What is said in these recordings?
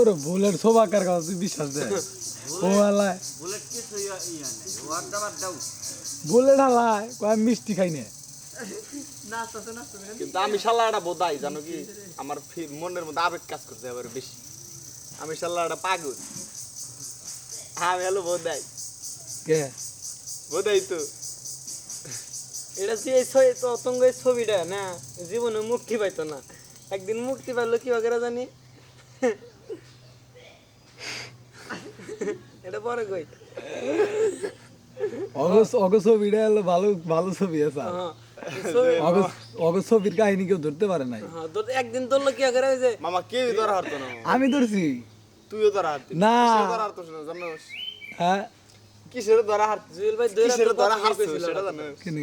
তোর বুলেট শোভা কার কথা তুই বিশ্বাস দে। ও আলায় বুলেট দাও বুলেট আলায় কয় মিষ্টি খাই না। কিন্তু আমি শালাটা বোধাই জানো কি? আমার মনের মধ্যে আবেগ কাজ করছে এবার বেশি। আমি শালাটা পাগল। আমি হলো বোধাই। কে? বোধাই তো। এটা যে অতঙ্গ এই ছবিটা না? জীবনে মুক্তি পাইতো না। একদিন মুক্তি পাইলো কি জানি? এটা পরে কই? অগস্ট অগস্ট ছবিটা হলো ভালো ভালো ছবি আছে হ্যাঁ অগস্ট অগস্ট ছবির কাহিনী কেউ ধরতে পারে নাই। হ্যাঁ একদিন ধরলো কি বাগেরা ওই যে মামা কেউই ধরা হারতো না আমি ধরছি। তুইও ধরা হারতি। না। ধরা হারতো না জানোস? হ্যাঁ। কিসের ধরা হার জুয়েল ভাই কিসের ধরা হারতো সেটা না। জানোস? কেন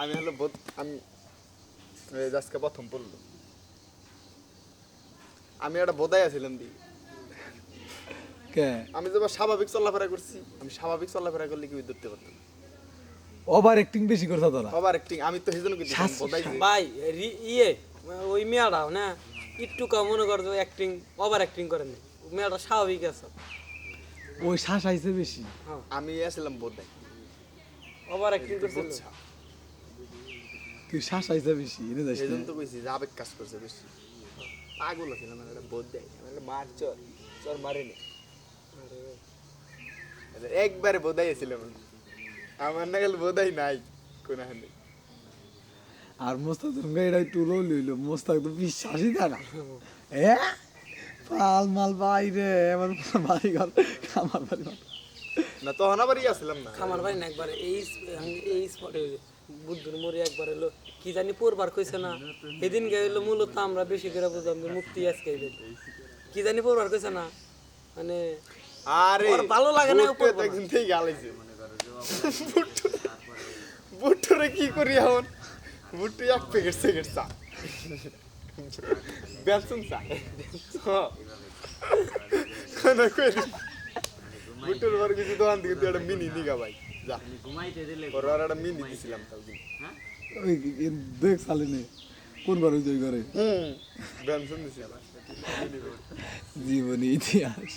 আমি হলো বোধ আমি এই যে আজকে প্রথম পড়ল। আমি একটা বোধাই আছিলাম দি। কে আমি যখন স্বাভাবিক চলাফেরা করছি আমি স্বাভাবিক চলাফেরা করলে কি ধরতে পারতাম ওভার অ্যাক্টিং বেশি করছ তোরা? আবার একটি আমি তো সেজন্য কি ভাই ইয়ে ওই মেয়াটাও না? একটু কম মনে করছ অ্যাক্টিং ওভার অ্যাক্টিং করেন মেয়াটা স্বাভাবিক আছে। ওই শ্বাস আইছে বেশি। হ্যাঁ। আমি আসলাম বোধাই ওভার অ্যাক্টিং করছিল। তুই শ্বাস আইছে বেশি এনে যাস সেই তো কইছি যে আবেগ কাজ করছে বেশি। পাগল ছিলাম মানে একটা বোধাই মানে মার চর চর মারেনি। একবারে বোধাই ছিলাম আমার না গেলে বোধাই নাই কোন আর মোস্তাক তুমি এটাই তুলো লইল মোস্তাক তো বিশ্বাসই দেয় না। এ? পাল মাল বাইরে এবার বাড়ি ঘর আমার বাড়ি ঘর। না তখন আবার ইয়ে আসলাম না। খামার বাড়ি না একবার এই এই স্পটে বুদ্ধুর মরি একবার এলো কি জানি পরবার কইছে না। সেদিন গেলো মূলত আমরা বেশি করে বুঝলাম মুক্তি আজকে কি জানি পরবার কইছে না। মানে আরে ভালো লাগে না। একদিন থেকে গালাইছে বুট্টু বুট্টুরে কি করি এখন? বুট্টু এক প্যাকেট সেকেট চা। বেসন চা। হ্যাঁ। না কই বুট্টুর কিছু দোকান থেকে তুই একটা মিনি নিগা ভাই। যা। ঘুমাইতে দিলে ওর আর একটা মিনি দিছিলাম ওই এ দেখ সালে নে কোন ঘরে ওই ঘরে? হুম। বেসন দিছিলাম জীবনী ইতিহাস